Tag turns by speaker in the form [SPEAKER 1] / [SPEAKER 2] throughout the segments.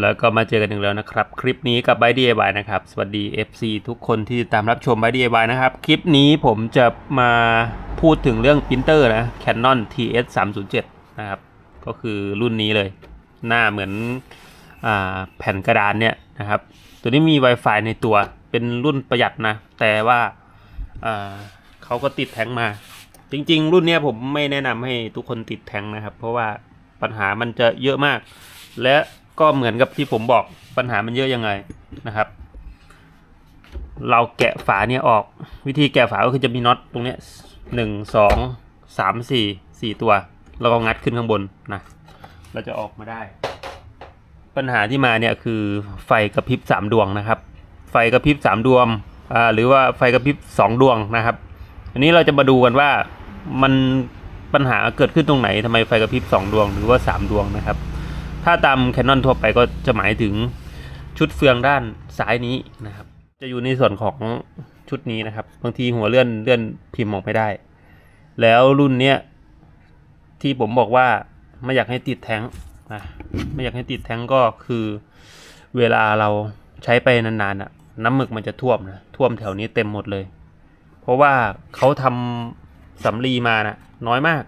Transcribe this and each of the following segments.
[SPEAKER 1] แล้วก็มาเจอกันอีกแล้วนะครับ คลิปนี้กับ b y DIY นะครับ สวัสดี FC ทุกคนที่ตามรับชม b y DIY นะครับ คลิปนี้ผมจะมาพูดถึงเรื่องปรินเตอร์นะ Canon TS 307นะครับ ก็คือรุ่นนี้เลย หน้าเหมือนอแผ่นกระดานเนี่ยนะครับ ตัวนี้มี Wi-Fi ในตัวเป็นรุ่นประหยัดนะ แต่ว่าเขาก็ติดแท้งมา จริง ๆ รุ่นเนี้ยผมไม่แนะนำให้ทุกคนติดแท้งนะครับ เพราะว่าปัญหามันจะเยอะมาก และ ก็เหมือนกับที่ผมบอกปัญหามันเยอะยังไงนะครับ เราแกะฝาเนี่ยออกวิธีแกะฝาก็คือจะมีน็อตตรงเนี้ยหนึ่งสองสามสี่สี่ตัว แล้วก็งัดขึ้นข้างบนนะเราจะออกมาได้ ปัญหาที่มาเนี่ยคือไฟกระพริบสามดวงนะครับ ไฟกระพริบสามดวงอ่าหรือว่าไฟกระพริบสองดวงนะครับ อันนี้เราจะมาดูกันว่ามันปัญหาเกิดขึ้นตรงไหนทำไมไฟกระพริบสองดวงหรือว่าสามดวงนะครับ ถ้าตาม Canon ทั่วไปก็จะหมายถึงชุดเฟืองด้านซ้ายนี้นะครับ จะอยู่ในส่วนของชุดนี้นะครับ บางทีหัวเลื่อนเลื่อนพิมพ์ออกไม่ได้ แล้วรุ่นเนี้ยที่ผมบอกว่าไม่อยากให้ติดแท้งนะไม่อยากให้ติดแท้งก็คือเวลาเราใช้ไปนานๆอะ น้ำหมึกมันจะท่วมนะท่วมแถวนี้เต็มหมดเลย เพราะว่าเขาทำสำลีมานะน้อยมาก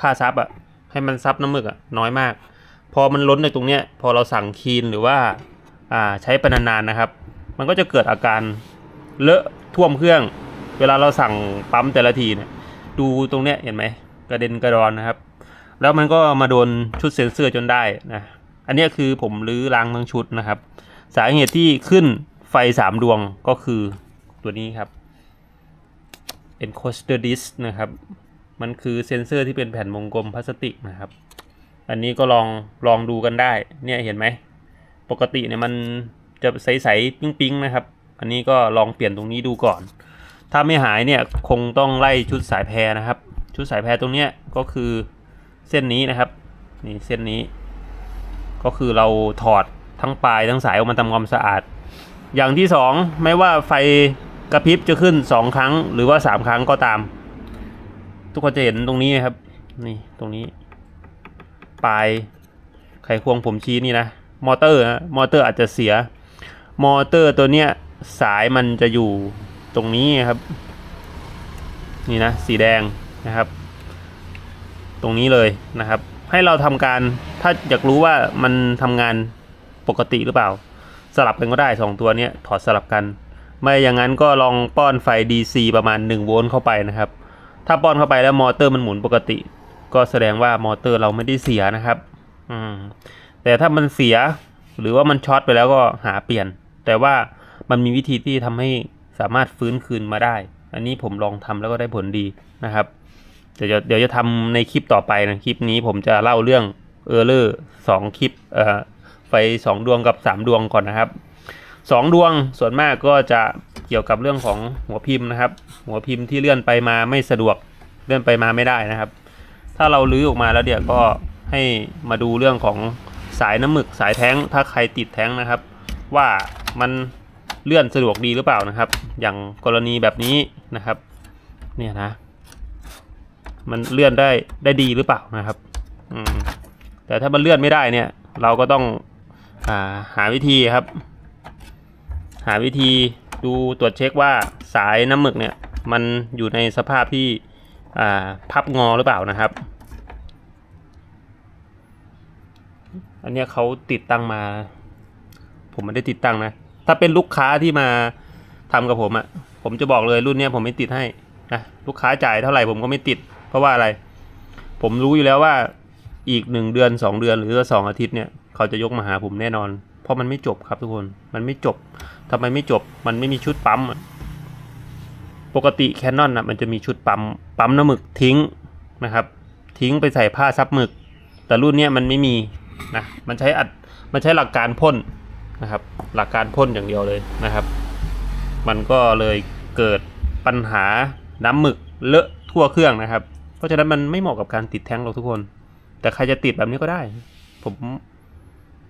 [SPEAKER 1] ผ้าซับอะให้มันซับน้ำหมึกอะน้อยมาก พอมันล้นในตรงเนี้ยพอเราสั่งคีนหรือว่าอ่าใช้ไปนานๆนะครับ มันก็จะเกิดอาการเลอะท่วมเครื่อง เวลาเราสั่งปั๊มแต่ละทีเนี่ยดูตรงเนี้ยเห็นไหมกระเด็นกระดอนนะครับ แล้วมันก็มาโดนชุดเซ็นเซอร์จนได้นะอันนี้คือผมรื้อล้างทั้งชุดนะครับ สาเหตุที่ขึ้นไฟสามดวงก็คือตัวนี้ครับ encoder disc นะครับ มันคือเซ็นเซอร์ที่เป็นแผ่นวงกลมพลาสติกนะครับ อันนี้ก็ลองลองดูกันได้ เนี่ยเห็นไหม ปกติเนี่ยมันจะใสๆปิ๊งๆนะครับ อันนี้ก็ลองเปลี่ยนตรงนี้ดูก่อน ถ้าไม่หายเนี่ยคงต้องไล่ชุดสายแพรนะครับ ชุดสายแพรตรงเนี้ยก็คือเส้นนี้นะครับ นี่เส้นนี้ ก็คือเราถอดทั้งปลายทั้งสายออกมาทำความสะอาด อย่างที่สองไม่ว่าไฟกระพริบจะขึ้นสองครั้งหรือว่าสามครั้งก็ตาม ทุกคนจะเห็นตรงนี้นะครับ นี่ตรงนี้ ปลายไขควงผมชี้นี่นะ มอเตอร์นะมอเตอร์อาจจะเสีย มอเตอร์ตัวเนี้ยสายมันจะอยู่ตรงนี้ครับ นี่นะ สีแดงนะครับ ตรงนี้เลยนะครับ ให้เราทำการถ้าอยากรู้ว่ามันทำงานปกติหรือเปล่า สลับกันก็ได้สองตัวเนี้ยถอดสลับกัน ไม่อย่างนั้นก็ลองป้อนไฟ DC ประมาณ1โวลต์เข้าไปนะครับ ถ้าป้อนเข้าไปแล้วมอเตอร์มันหมุนปกติ ก็แสดงว่ามอเตอร์เราไม่ได้เสียนะครับ อืม แต่ถ้ามันเสียหรือว่ามันช็อตไปแล้วก็หาเปลี่ยน แต่ว่ามันมีวิธีที่ทำให้สามารถฟื้นคืนมาได้ อันนี้ผมลองทำแล้วก็ได้ผลดีนะครับ เดี๋ยวจะเดี๋ยวจะทำในคลิปต่อไปนะคลิปนี้ผมจะเล่าเรื่องเออร์เลอร์สองคลิปเอ่อไฟสองดวงกับสามดวงก่อนนะครับสองดวงส่วนมากก็จะเกี่ยวกับเรื่องของหัวพิมพ์นะครับ หัวพิมพ์ที่เลื่อนไปมาไม่สะดวกเลื่อนไปมาไม่ได้นะครับ ถ้าเราลื้อออกมาแล้วเดี๋ยวก็ให้มาดูเรื่องของสายน้ำหมึกสายแท้งถ้าใครติดแท้งนะครับ ว่ามันเลื่อนสะดวกดีหรือเปล่านะครับ อย่างกรณีแบบนี้นะครับ เนี่ยนะ มันเลื่อนได้ได้ดีหรือเปล่านะครับอืมแต่ถ้ามันเลื่อนไม่ได้เนี่ย เราก็ต้องอาหาวิธีครับ หาวิธีดูตรวจเช็คว่าสายน้ำหมึกเนี่ย มันอยู่ในสภาพที่ พับงอหรือเปล่านะครับ อันนี้เขาติดตั้งมา ผมไม่ได้ติดตั้งนะ ถ้าเป็นลูกค้าที่มาทำกับผมอะ่ะ ผมจะบอกเลยรุ่นนี้ผมไม่ติดให้นะลูกค้าจ่ายเท่าไหร่ผมก็ไม่ติด เพราะว่าอะไร ผมรู้อยู่แล้วว่าอีกหนึ่งเดือนสองเดือนหรือสองอาทิตย์เนี่ยเขาจะยกมาหาผมแน่นอน เพราะมันไม่จบครับทุกคน มันไม่จบทำไมไม่จบ มันไม่มีชุดปั๊มอะ ปกติแคนนอนอะมันจะมีชุดปั๊มปั๊มน้ำหมึกทิ้งนะครับ ทิ้งไปใส่ผ้าซับหมึก แต่รุ่นนี้มันไม่มีนะมันใช้อัดมันใช้หลักการพ่นนะครับ หลักการพ่นอย่างเดียวเลยนะครับ มันก็เลยเกิดปัญหาน้ำหมึกเลอะทั่วเครื่องนะครับ เพราะฉะนั้นมันไม่เหมาะกับการติดแท้งหรอกทุกคน แต่ใครจะติดแบบนี้ก็ได้ ผม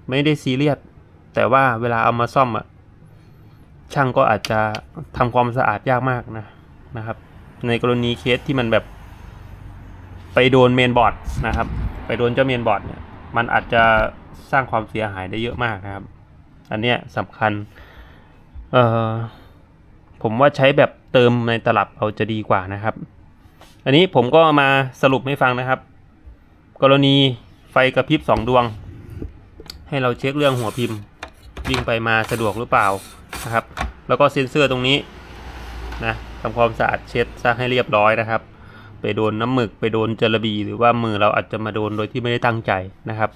[SPEAKER 1] ไม่ได้ซีเรียสแต่ว่าเวลาเอามาซ่อมอะ ช่างก็อาจจะทำความสะอาดยากมากนะนะครับ ในกรณีเคสที่มันแบบไปโดนเมนบอร์ดนะครับ ไปโดนเจ้าเมนบอร์ดเนี่ยมันอาจจะสร้างความเสียหายได้เยอะมากนะครับ อันเนี้ยสำคัญเอ่อผมว่าใช้แบบเติมในตลับเอาจะดีกว่านะครับ อันนี้ผมก็มาสรุปให้ฟังนะครับ กรณีไฟกระพริบสองดวง ให้เราเช็คเรื่องหัวพิมพ์ วิ่งไปมาสะดวกหรือเปล่านะครับ แล้วก็เซ็นเซอร์ตรงนี้นะทำความสะอาดเช็ดซะให้เรียบร้อยนะครับ ไปโดนน้ำหมึกไปโดนจระบีหรือว่ามือเราอาจจะมาโดนโดยที่ไม่ได้ตั้งใจนะครับ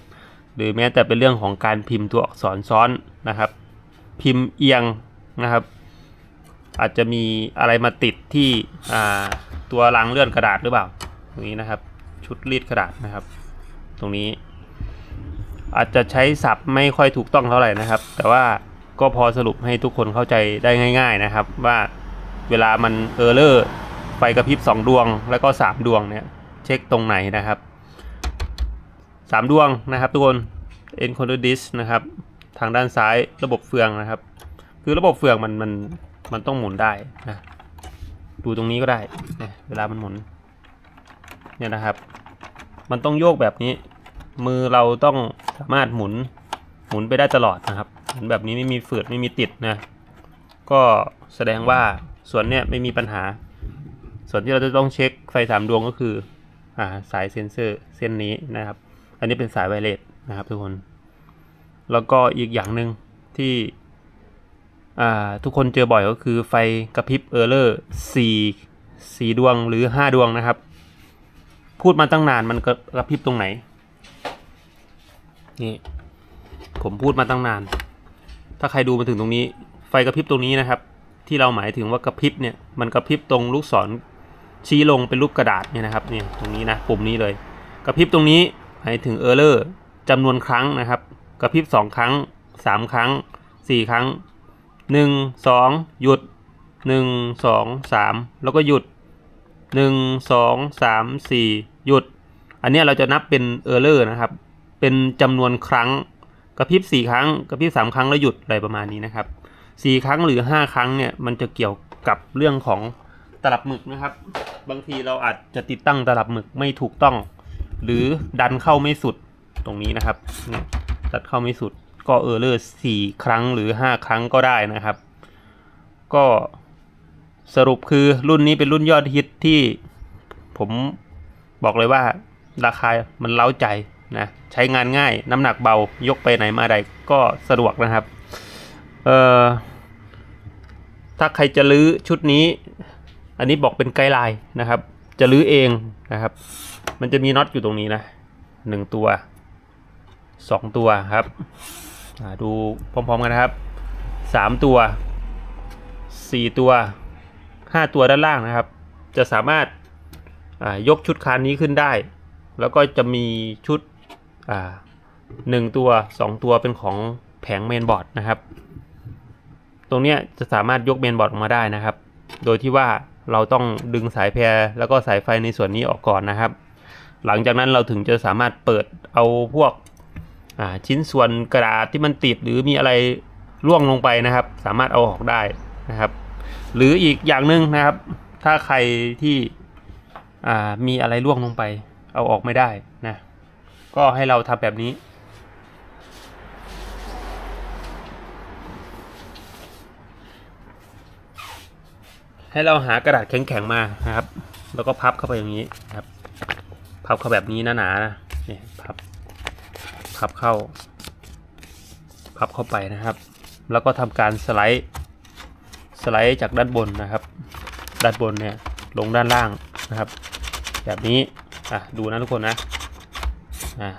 [SPEAKER 1] หรือแม้แต่เป็นเรื่องของการพิมพ์ตัวอักษรซ้อนนะครับ พิมพ์เอียงนะครับ อาจจะมีอะไรมาติดที่ตัวรางเลื่อนกระดาษหรือเปล่าตรงนี้นะครับ ชุดรีดกระดาษนะครับ ตรงนี้ อาจจะใช้ศัพท์ไม่ค่อยถูกต้องเท่าไหร่นะครับ แต่ว่าก็พอสรุปให้ทุกคนเข้าใจได้ง่าย ๆนะครับ ว่าเวลามันเออร์เลอร์ไฟกระพริบ 2 ดวง แล้วก็ 3 ดวงเนี่ยเช็คตรงไหนนะครับ 3 ดวงนะครับทุกคน encoder disk นะครับ ทางด้านซ้ายระบบเฟืองนะครับ คือระบบเฟืองมันมันมันต้องหมุนได้นะดูตรงนี้ก็ได้เนี่ยเวลามันหมุนเนี่ยนะครับ มันต้องโยกแบบนี้ มือเราต้อง สามารถหมุนหมุนไปได้ตลอดนะครับหมุนแบบนี้ไม่มีฝืดไม่มีติดนะ ก็แสดงว่าส่วนเนี้ยไม่มีปัญหา ส่วนที่เราจะต้องเช็คไฟสามดวงก็คืออ่าสายเซ็นเซอร์เส้นนี้นะครับ อันนี้เป็นสายไวเลสนะครับทุกคน แล้วก็อีกอย่างหนึ่งที่อ่าทุกคนเจอบ่อยก็คือไฟกระพริบเออร์เลอร์สี่สี่ดวงหรือห้าดวงนะครับ พูดมาตั้งนานมันกระกระพริบตรงไหน นี่ ผมพูดมาตั้งนาน ถ้าใครดูมาถึงตรงนี้ ไฟกระพริบตรงนี้นะครับ ที่เราหมายถึงว่ากระพริบเนี่ย มันกระพริบตรงลูกศรชี้ลงเป็นรูปกระดาษเนี่ยนะครับเนี่ยตรงนี้นะปุ่มนี้เลย กระพริบตรงนี้หมายถึงเออร์เลอร์จำนวนครั้งนะครับ กระพริบสองครั้งสามครั้งสี่ครั้งหนึ่งสองหยุดหนึ่งสองสามแล้วก็หยุดหนึ่งสองสามสี่หยุด อันนี้เราจะนับเป็นเออร์เลอร์นะครับ เป็นจำนวนครั้งกระพริบสี่ครั้งกระพริบสามครั้งแล้วหยุดอะไรประมาณนี้นะครับสี่ครั้งหรือห้าครั้งเนี่ยมันจะเกี่ยวกับเรื่องของตลับหมึกนะครับ บางทีเราอาจจะติดตั้งตลับหมึกไม่ถูกต้อง หรือดันเข้าไม่สุดตรงนี้นะครับเนี่ยดันเข้าไม่สุดก็เออร์เลอร์สี่ครั้งหรือห้าครั้งก็ได้นะครับ ก็สรุปคือรุ่นนี้เป็นรุ่นยอดฮิตที่ผมบอกเลยว่าราคามันเล้าใจ นะใช้งานง่ายน้ำหนักเบายกไปไหนมาใดก็สะดวกนะครับเอ่อถ้าใครจะลื้อชุดนี้ อันนี้บอกเป็นไกด์ไลน์นะครับ จะลื้อเองนะครับ มันจะมีน็อตอยู่ตรงนี้นะหนึ่งตัวสองตัวครับดูพร้อมๆกันนะครับสามตัวสี่ตัวห้าตัวด้านล่างนะครับ จะสามารถยกชุดคานนี้ขึ้นได้ แล้วก็จะมีชุด หนึ่งตัวสองตัวเป็นของแผงเมนบอร์ดนะครับ ตรงนี้จะสามารถยกเมนบอร์ดออกมาได้นะครับ โดยที่ว่าเราต้องดึงสายแพรแล้วก็สายไฟในส่วนนี้ออกก่อนนะครับ หลังจากนั้นเราถึงจะสามารถเปิดเอาพวกชิ้นส่วนกระดาษที่มันติดหรือมีอะไรร่วงลงไปนะครับ สามารถเอาออกได้นะครับ หรืออีกอย่างหนึ่งนะครับ ถ้าใครที่มีอะไรร่วงลงไป เอาออกไม่ได้นะ ก็ให้เราทำแบบนี้ ให้เราหากระดาษแข็งๆมานะครับ แล้วก็พับเข้าไปอย่างนี้ครับ พับเข้าแบบนี้หนาๆนะเนี่ยพับพับเข้า พับเข้าไปนะครับ แล้วก็ทำการสไลด์สไลด์จากด้านบนนะครับ ด้านบนเนี่ยลงด้านล่างนะครับ แบบนี้อะดูนะทุกคนนะ อ่า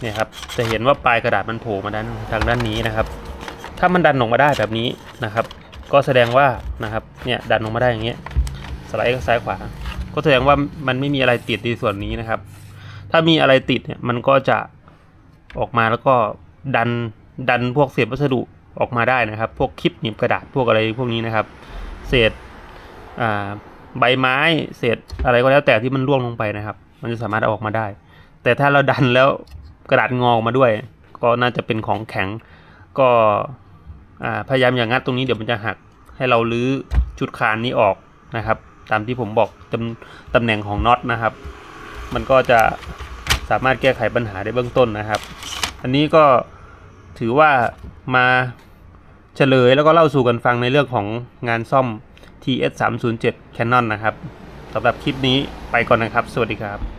[SPEAKER 1] เนี่ยครับจะเห็นว่าปลายกระดาษมันโผล่มาด้านทางด้านนี้นะครับ ถ้ามันดันออกมาได้แบบนี้นะครับ ก็แสดงว่านะครับเนี่ยดันออกมาได้อย่างเงี้ยสไลด์ซ้ายขวา ก็แสดงว่ามันไม่มีอะไรติดในส่วนนี้นะครับ ถ้ามีอะไรติดเนี่ยมันก็จะออกมาแล้วก็ดันดันพวกเศษวัสดุออกมาได้นะครับ พวกคลิปหนีบกระดาษพวกอะไรพวกนี้นะครับ เศษใบไม้เศษอะไรก็แล้วแต่ที่มันร่วงลงไปนะครับ มันจะสามารถเอาออกมาได้ แต่ถ้าเราดันแล้วกระดาษงอออกมาด้วย ก็น่าจะเป็นของแข็ง ก็พยายามอย่างงัดตรงนี้เดี๋ยวมันจะหักให้เราลื้อชุดคานนี้ออกนะครับ ตามที่ผมบอกตำตำแหน่งของน็อตนะครับ มันก็จะสามารถแก้ไขปัญหาได้เบื้องต้นนะครับ อันนี้ก็ถือว่ามาเฉลยแล้วก็เล่าสู่กันฟังในเรื่องของงานซ่อม TS 3 0 7 Canon นะครับสำหรับคลิปนี้ไปก่อนนะครับ สวัสดีครับ